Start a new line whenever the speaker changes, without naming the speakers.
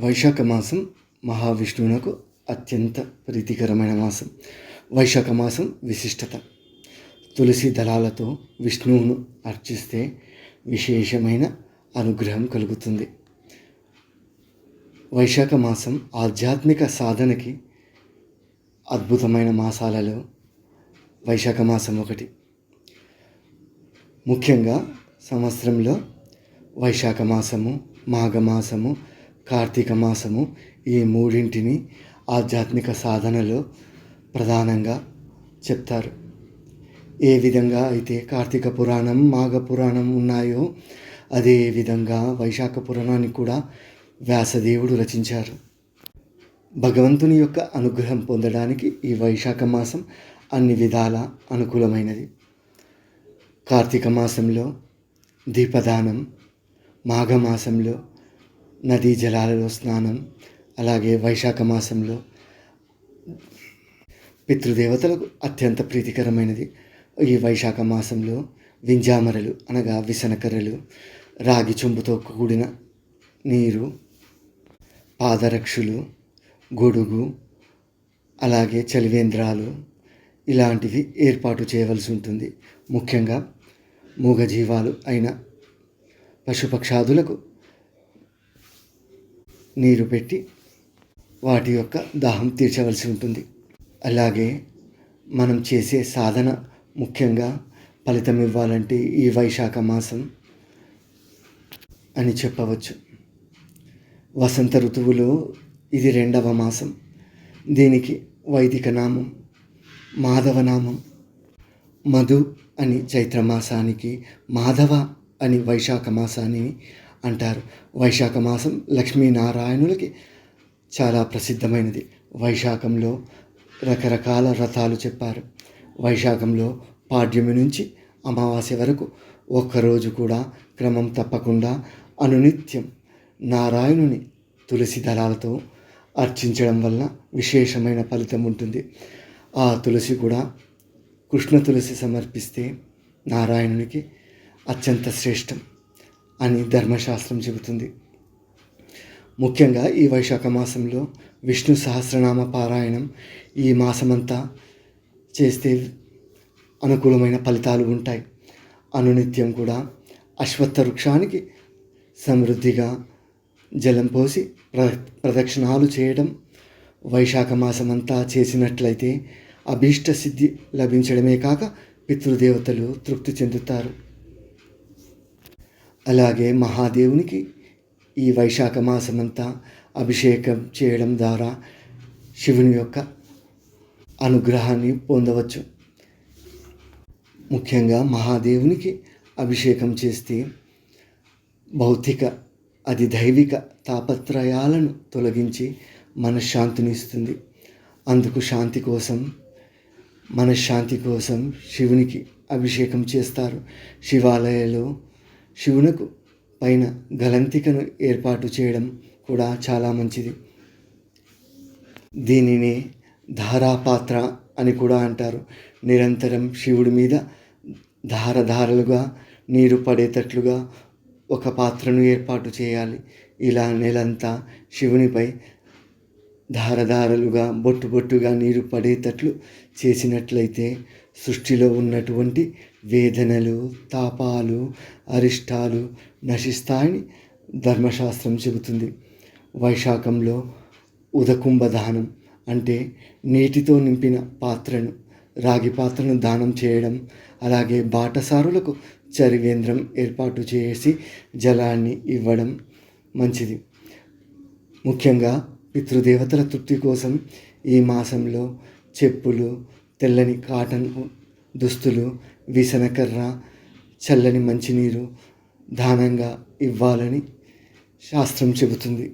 వైశాఖ మాసం మహావిష్ణువునకు అత్యంత ప్రీతికరమైన మాసం. వైశాఖ మాసం విశిష్టత. తులసి దళాలతో విష్ణువును అర్చిస్తే విశేషమైన అనుగ్రహం కలుగుతుంది. వైశాఖ మాసం ఆధ్యాత్మిక సాధనకి అద్భుతమైన మాసాలలో వైశాఖ మాసం ఒకటి. ముఖ్యంగా సంవత్సరంలో వైశాఖ మాసము మాఘమాసము కార్తీక మాసము ఈ మూడింటిని ఆధ్యాత్మిక సాధనలో ప్రధానంగా చెప్తారు. ఏ విధంగా అయితే కార్తీక పురాణం మాఘ పురాణం ఉన్నాయో అదే విధంగా వైశాఖ పురాణాన్ని కూడా వ్యాసదేవుడు రచించారు. భగవంతుని యొక్క అనుగ్రహం పొందడానికి ఈ వైశాఖ మాసం అన్ని విధాల అనుకూలమైనది. కార్తీక మాసంలో దీపదానం మాఘమాసంలో నదీ జలాలలో స్నానం అలాగే వైశాఖ మాసంలో పితృదేవతలకు అత్యంత ప్రీతికరమైనది. ఈ వైశాఖ మాసంలో వింజామరలు అనగా విసనకర్రలు రాగి చెంబుతో కూడిన నీరు పాదరక్షులు గొడుగు అలాగే చలివేంద్రాలు ఇలాంటివి ఏర్పాటు చేయవలసి ఉంటుంది. ముఖ్యంగా మూగజీవాలు అయిన పశుపక్షాదులకు నీరు పెట్టి వాటి యొక్క దాహం తీర్చవలసి ఉంటుంది. అలాగే మనం చేసే సాధన ముఖ్యంగా ఫలితం ఇవ్వాలంటే ఈ వైశాఖ మాసం అని చెప్పవచ్చు. వసంత ఋతువులో ఇది రెండవ మాసం. దీనికి వైదిక నామం మాధవ నామం. మధు అని చైత్ర మాసానికి మాధవ అని వైశాఖ మాసాన్ని అంటారు. వైశాఖ మాసం లక్ష్మీనారాయణులకి చాలా ప్రసిద్ధమైనది. వైశాఖంలో రకరకాల రథాలు చెప్పారు. వైశాఖంలో పాడ్యమి నుంచి అమావాస్య వరకు ఒక్కరోజు కూడా క్రమం తప్పకుండా అనునిత్యం నారాయణుని తులసి దళాలతో అర్చించడం వల్ల విశేషమైన ఫలితం ఉంటుంది. ఆ తులసి కూడా కృష్ణ తులసి సమర్పిస్తే నారాయణునికి అత్యంత శ్రేష్టం. అని ధర్మశాస్త్రం చెబుతుంది. ముఖ్యంగా ఈ వైశాఖ మాసంలో విష్ణు సహస్రనామ పారాయణం ఈ మాసమంతా చేస్తే అనుకూలమైన ఫలితాలు ఉంటాయి. అనునిత్యం కూడా అశ్వత్థ వృక్షానికి సమృద్ధిగా జలం పోసి ప్ర ప్రదక్షిణాలు చేయడం వైశాఖ మాసమంతా చేసినట్లయితే అభీష్ట సిద్ధి లభించడమే కాక పితృదేవతలు తృప్తి చెందుతారు. అలాగే మహాదేవునికి ఈ వైశాఖ మాసమంతా అభిషేకం చేయడం ద్వారా శివుని యొక్క అనుగ్రహాన్ని పొందవచ్చు. ముఖ్యంగా మహాదేవునికి అభిషేకం చేస్తే భౌతిక అది దైవిక తాపత్రయాలను తొలగించి మనశ్శాంతిని ఇస్తుంది. అందుకు శాంతి కోసం మనశ్శాంతి కోసం శివునికి అభిషేకం చేస్తారు. శివాలయాలు శివునకు పైన గలంతికను ఏర్పాటు చేయడం కూడా చాలా మంచిది. దీనిని ధారాపాత్ర అని కూడా అంటారు. నిరంతరం శివుడి మీద ధారధారలుగా నీరు పడేటట్లుగా ఒక పాత్రను ఏర్పాటు చేయాలి. ఇలా నెలంతా శివునిపై ధారధారలుగా బొట్టు బొట్టుగా నీరు పడేటట్లు చేసినట్లయితే సృష్టిలో ఉన్నటువంటి వేదనలు తాపాలు అరిష్టాలు నశిస్తాయని ధర్మశాస్త్రం చెబుతుంది. వైశాఖంలో ఉదకుంభ దానం అంటే నీటితో నింపిన పాత్రను రాగి పాత్రను దానం చేయడం అలాగే బాటసారులకు చరివేంద్రం ఏర్పాటు చేసి జలాన్ని ఇవ్వడం మంచిది. ముఖ్యంగా పితృదేవతల తృప్తి కోసం ఈ మాసంలో చెప్పులు తెల్లని కాటన్ దుస్తులు విసనకర్ర చల్లని మంచినీరు దానంగా ఇవ్వాలని శాస్త్రం చెబుతుంది.